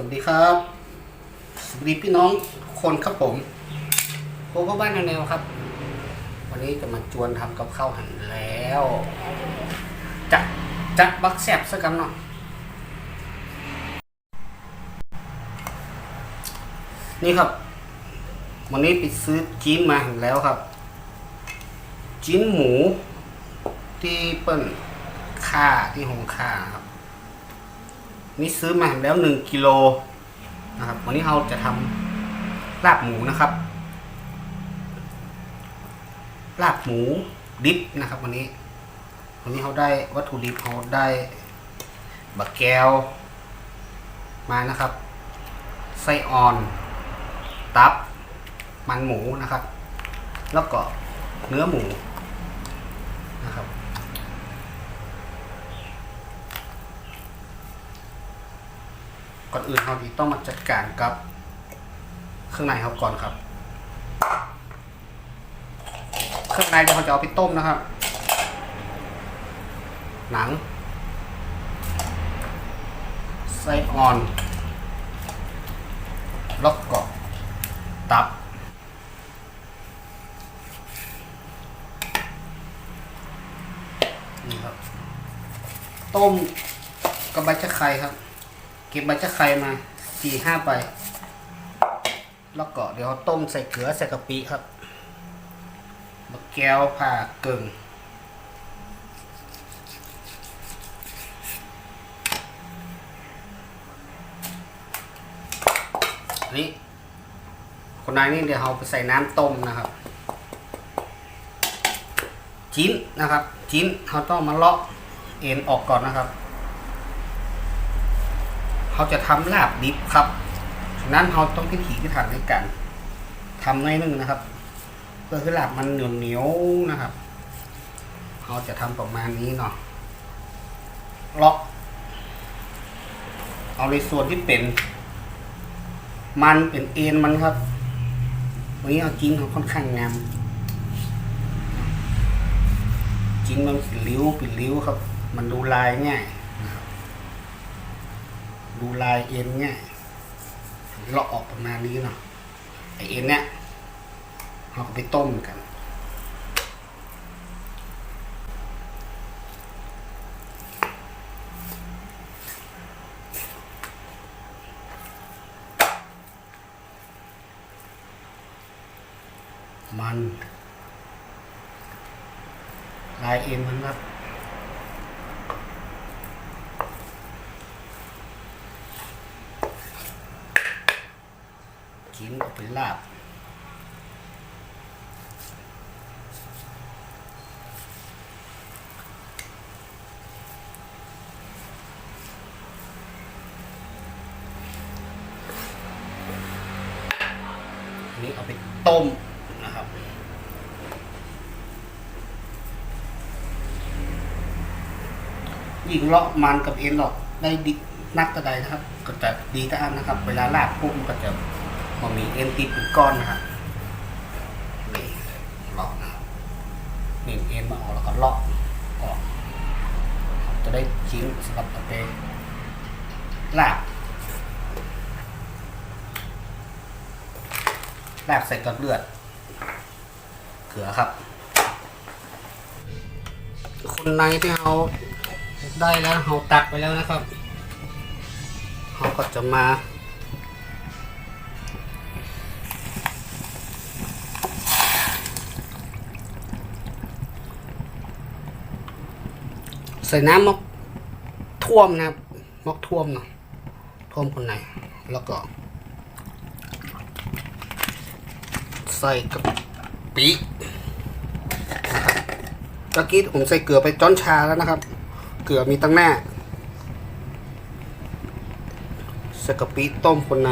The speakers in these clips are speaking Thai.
สวัสดีครับ สวัสดีพี่น้องคนครับผมโคก็บ้านแนวครับ วันนี้จะมาจวนทำกับข้าวหันแล้ว จะจะบักแซบสักกันหน่อยนี่ครับ วันนี้ไปซื้อจีนมาหันแล้วครับ จีนหมูที่เปิ้นค่าที่หงค่าครับ นี่ซื้อมาแล้วหนึ่งกิโลนะครับวันนี้เราจะทำลาบหมูนะครับ ลาบหมูดิบนะครับวันนี้ วันนี้เขาได้วัตถุดิบเขาได้บะแก้ว มานะครับ ไส้อ่อน ตับ มันหมูนะครับ แล้วก็เนื้อหมูนะครับ ก่อนอื่นเราดีต้องมาจัดการกับเครื่องในเขาก่อนครับ เครื่องในเดี๋ยวเราจะเอาไปต้มนะครับ หนังไส้อ่อนล้วก็ตับ นี่ครับ ต้มกับใบชะไคร้ครับ เก็บใบชะไครมาสี่ห้าใบแล้วก็เดี๋ยวต้มใส่เกลือใส่กะปิครับมะแก้วผ่ากึ่งนี่คนนายนี่เดี๋ยวเราไปใส่น้ำต้มนะครับจิ้นนะครับจิ้นเราต้องมาเลาะเอ็นออกก่อนนะครับ เขาจะทำลาบดิบครับฉะนั้นเราต้องพิถีพิถันในการทำหน่อยหนึงนะครับ เพื่อให้ลาบมันเหนียวเหนียวๆนะครับเราจะทำประมาณนี้เนาะเลาะเอาในส่วนที่เป็น มันเป็นเอ็นมันครับวันนี้เอาจริงเขาค่อนข้างงามจริงมันเป็นริ้วเป็นริ้วครับ มันดูลายง่ายนะครับ ดูลายเอ็นง่ายเลาะออกประมาณนี้เนาะไอเอ็นเนี่ยเราก็ไปต้มกัน มัน ลายเอ็นมันครับ กินก็เป็นลาบนนี้เอาไปต้มนะครับ ยิ่งเลาะมันกับเอ็นหรอกได้ดิ นักกระไดนะครับ ก็จะดีแต่อันนะครับ เวลาลาดปุ๊บมันก็จะมันมีเอ็นติดเป็นก้อนนะครับนี่เลาะนะครับนี่เอ็นมาออกแล้วก็เลาะออกจะได้ชิ้นสำหรับเอาไปลาบลาบใส่กับเลือดเขือครับคนในที่เราได้แล้วเราตักไปแล้วนะครับ เราก็จะมาใส่น้ำมกท่วมนะครับมกท่วมเนาะท่วมคนในแล้วก็ ใส่กะปินะครับตะกี้ผมใส่เกลือไปจ้อนชาแล้วนะครับ เกลือมีตั้งแน่ใสกะปิต้มคนใน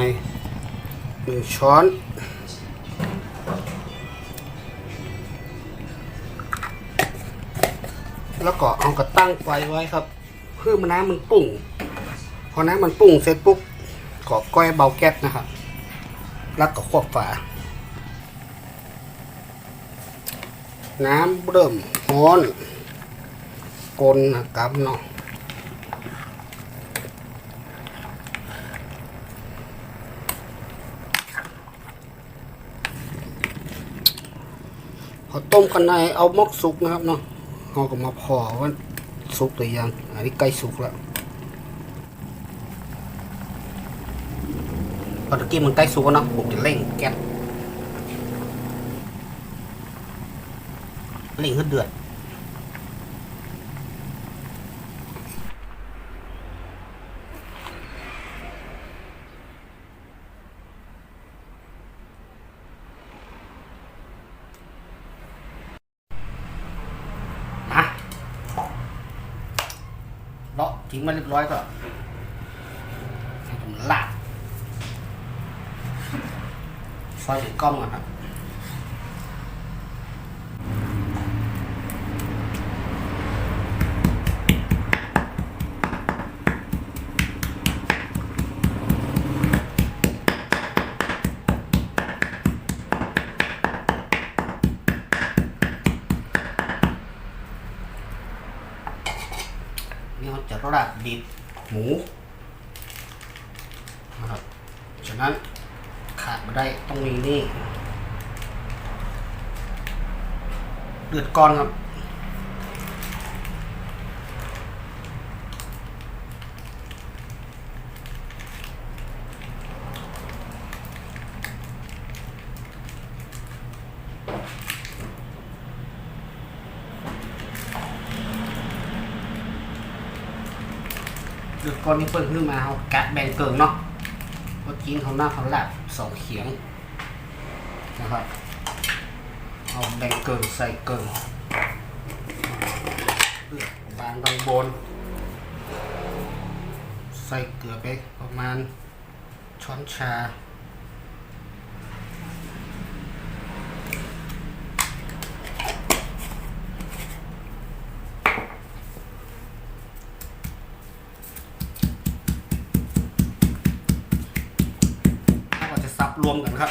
หนึ่งช้อนแล้วก็เอากระตั้งไฟไว้ครับ เพื่อมันน้ำมันปุ่งพอน้ำมันปุ่งเสร็จปุ๊บก็ก้อยเบาแก๊สนะครับ แล้วก็ควบฝา น้ำเริ่มร้อนกลนะครับเนาะ เขาต้มข้างในเอามกสุกนะครับเนาะเราก็มาพอว่าสุกหรือยัง อันนี้ใกล้สุกแล้วพอตะกี้มันใกล้สุกแล้วนะผมจะเร่งแก๊สเร่งให้เดือด อะ เลาะทิ้งมันเรียบร้อยก็ลาดซอยเป็นก้องก่อนครับ นี่เราจะราดดิบหมูนะครับ ฉะ นั้นขาดไม่ได้ต้องมีนี่เดือดก้อนครับเดือดก้อนนี้เพิ่นขึ้นมาเขากะแบ่งเกิงเนาะ กี้เขาหน้าเขาหลับสองเขียงนะครับเอาแบ่งเกิงใส่เกิงเลือกบางบางบน ใส่เกลือไปประมาณช้อนชาก็จะซับรวมกันครับ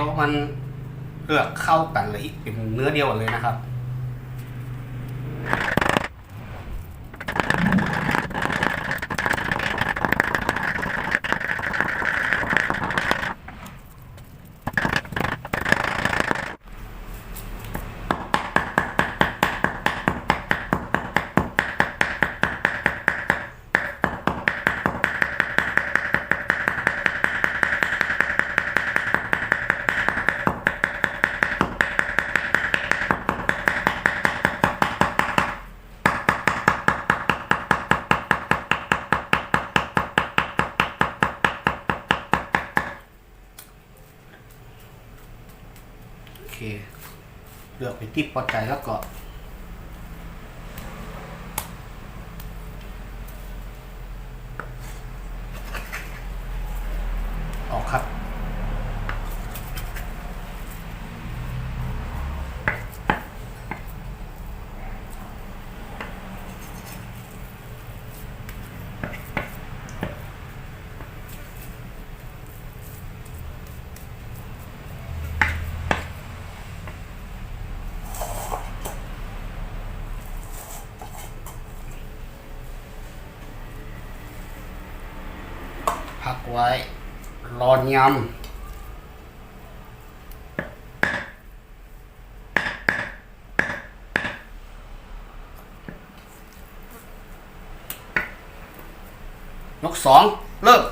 เรา จะลากแต้วมันเลือกเข้ากันเลยเป็นเนื้อเดียวกันเลยนะครับ ที่พอใจแล้วก็ ไว้ รอนยำยกสองเริ่ม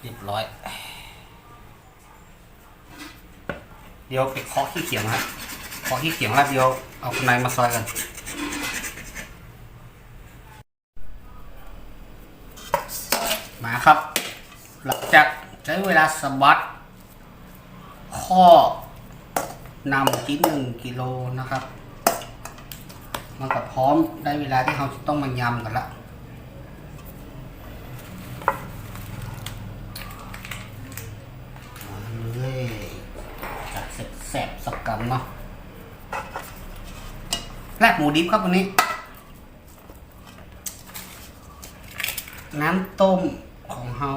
เรียบร้อย เดี๋ยวไปเคาะขี้เขียงครับเคาะขี้เขียงแล้วเดี๋ยวเอาข้างในมาซอยกันมาครับ หลังจากใช้เวลาสบัดข้อนำที่หนึ่งกิโลนะครับ มันก็พร้อมได้เวลาที่เราจะต้องมายำกันละมาเลยจัดเสร็จ แสบสักกำเนาะลาบหมูดิบครับวันนี้ น้ำต้มของเฮา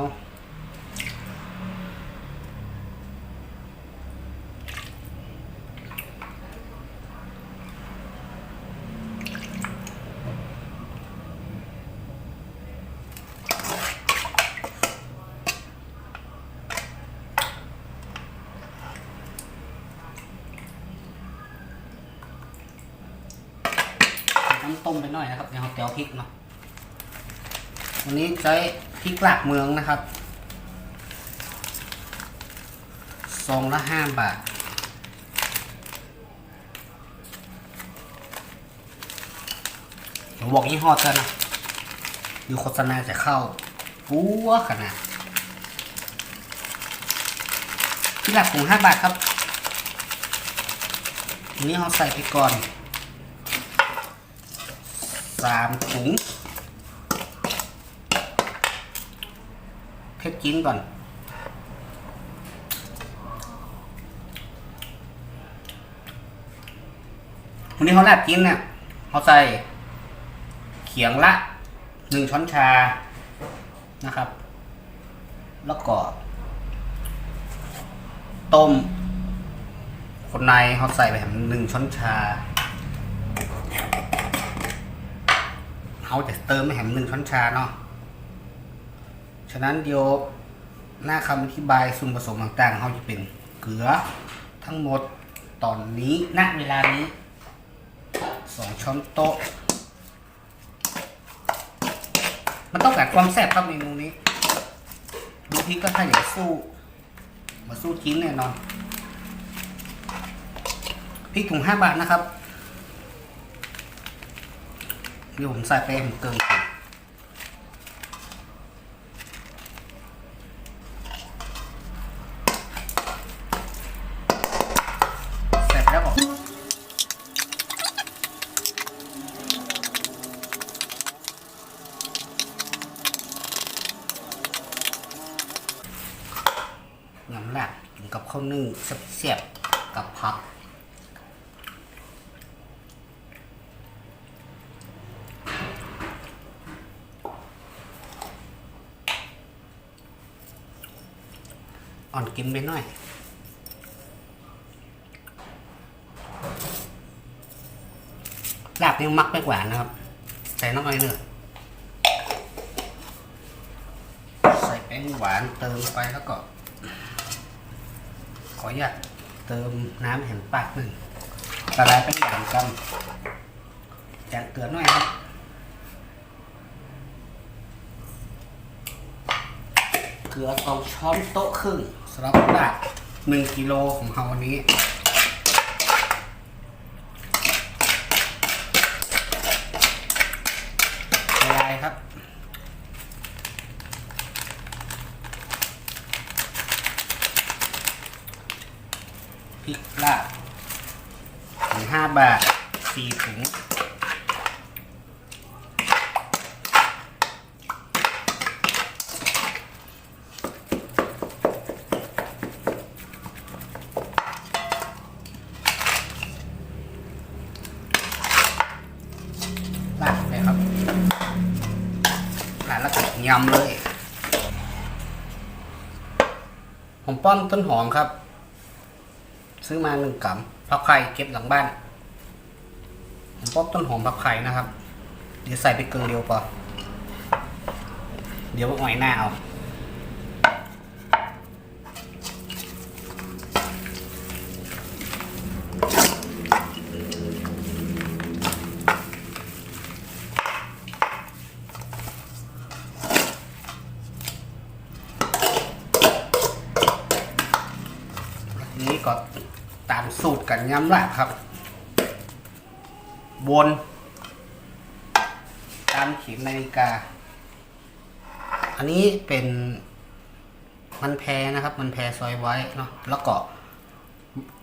น้ำต้มไปหน่อยนะครับเดี๋ยวเราเจียวพริกเนาะวันนี้ใช้พริกหลักเมืองนะครับซองละห้าบาทเดี๋ยวบอกยี่ห้อเธอนะอยู่โฆษณาจะเข้าปัวขนาดพริกหลักถุงห้าบาทครับอันนี้เราใส่ไปก่อน สามถุงเพชรกินก่อน วันนี้เขาแลบกินเนี่ยเขาใส่เขียงละหนึ่งช้อนชานะครับ แล้วก็ ต้ม คนในเขาใส่ไปแหมหนึ่งช้อนชา เขาจะเติมไปแหมหนึ่งช้อนชาเนาะ ฉะนั้นเดี๋ยวหน้าคำอธิบายส่วนผสมต่างๆเขาจะเป็นเกลือทั้งหมดตอนนี้ณเวลานี้สองช้อนโต๊ะ มันต้องการความแซ่บครับเมนูนี้ดูพริกก็ถ้าอยากสู้ มาสู้จิ้นแน่นอนพริกถุงห้าบาทนะครับ เดี๋ยวผมใส่ไปห้ผมเกินก่อเสร็จแล้วบอน้ำหนักกับข้าวนึ่งเสียบๆกับผัก อ่อนกินไปหน่อยลาบนี่มักไม่หวานนะครับ ใส่น้ำมันเนื้อใส่แป้งหวานเติมไปแล้วก็ ขออยากเติมน้ำแห่งปากหนึ่งละลายแป้งหวานกันแจงเกลือหน่อยครับเกลือสองช้อนโต๊ะครึ่ง สำหรับลาบหนึ่งกิโลของเราวันนี้ละลายครับพริกลาบถุงห้าบาทสี่ถุง ลาดเลยครับ ลาดแล้วก็ ยำเลยผมป้อมต้นหอมครับ ซื้อมาหนึ่งกำผักไข่เก็บหลังบ้าน ผมป้อมต้นหอมผักไข่นะครับ เดี๋ยวใส่ไปเกลือเดียวพอเดี๋ยวมาอ่อยหน้าเอา ทีนี้ก็ตาม สูตรกันย้ำละครับ บน ตามเข็มนาฬิกา อันนี้เป็นมันแพรนะครับ มันแพรซอยไว้เนาะแล้วก็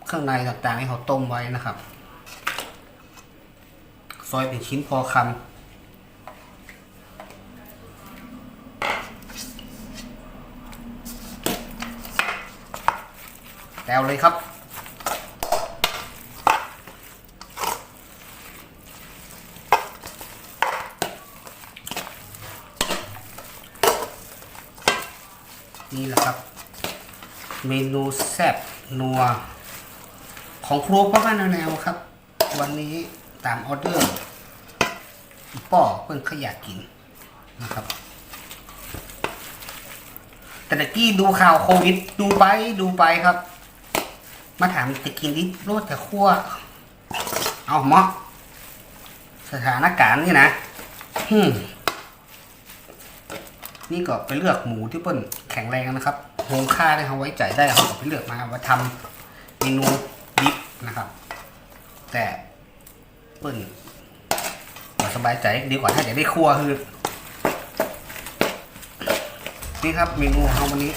เครื่องในต่างๆที่เขาต้มไว้นะครับ ซอยเป็นชิ้นพอคำแต้วเลยครับ นี่แหละครับ เมนูแซ่บนัว ของครัวพ่อบ้านแนวครับ วันนี้ตามออเดอร์ ป่อเพิ่งขยากกินนะครับ แต่ตะกี้ดูข่าวโควิด ดูไปดูไปครับ มาถามจะกินดิโรดแต่ขั้วเอาหมอสถานการณ์นี่นะนี่ก็ไปเลือกหมูที่เปิ้นแข็งแรงนะครับ โฮงค่าได้เขาไว้ใจได้เขาก็ไปเลือกมาว่าทำเมนูดิบนะครับ แต่เปิ้ลสบายใจดีกว่าถ้าจะได้ครัวคือนี่ครับเมนูของเราวันนี้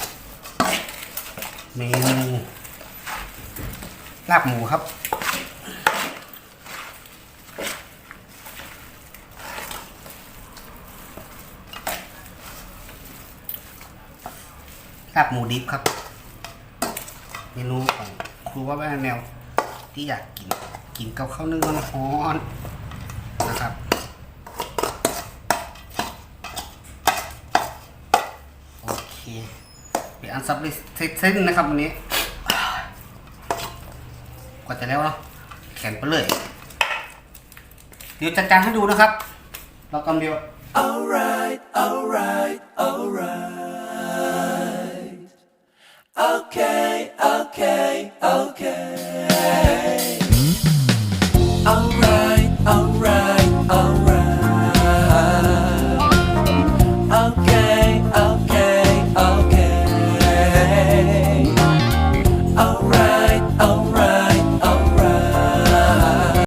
เมนูลาบหมูครับ ลาบหมูดิบครับ เมนูของครูว่าแม่แนวที่อยากกิน กินกับข้าวนึ่งร้อนนะครับโอเคเป็นอันซับเซตเส้นนะครับวันนี้กว่าจะแล้วเนาะแขนไปเลยเดี๋ยวจัดการให้ดูนะครับเรากำเดียว Alright, alright, alright.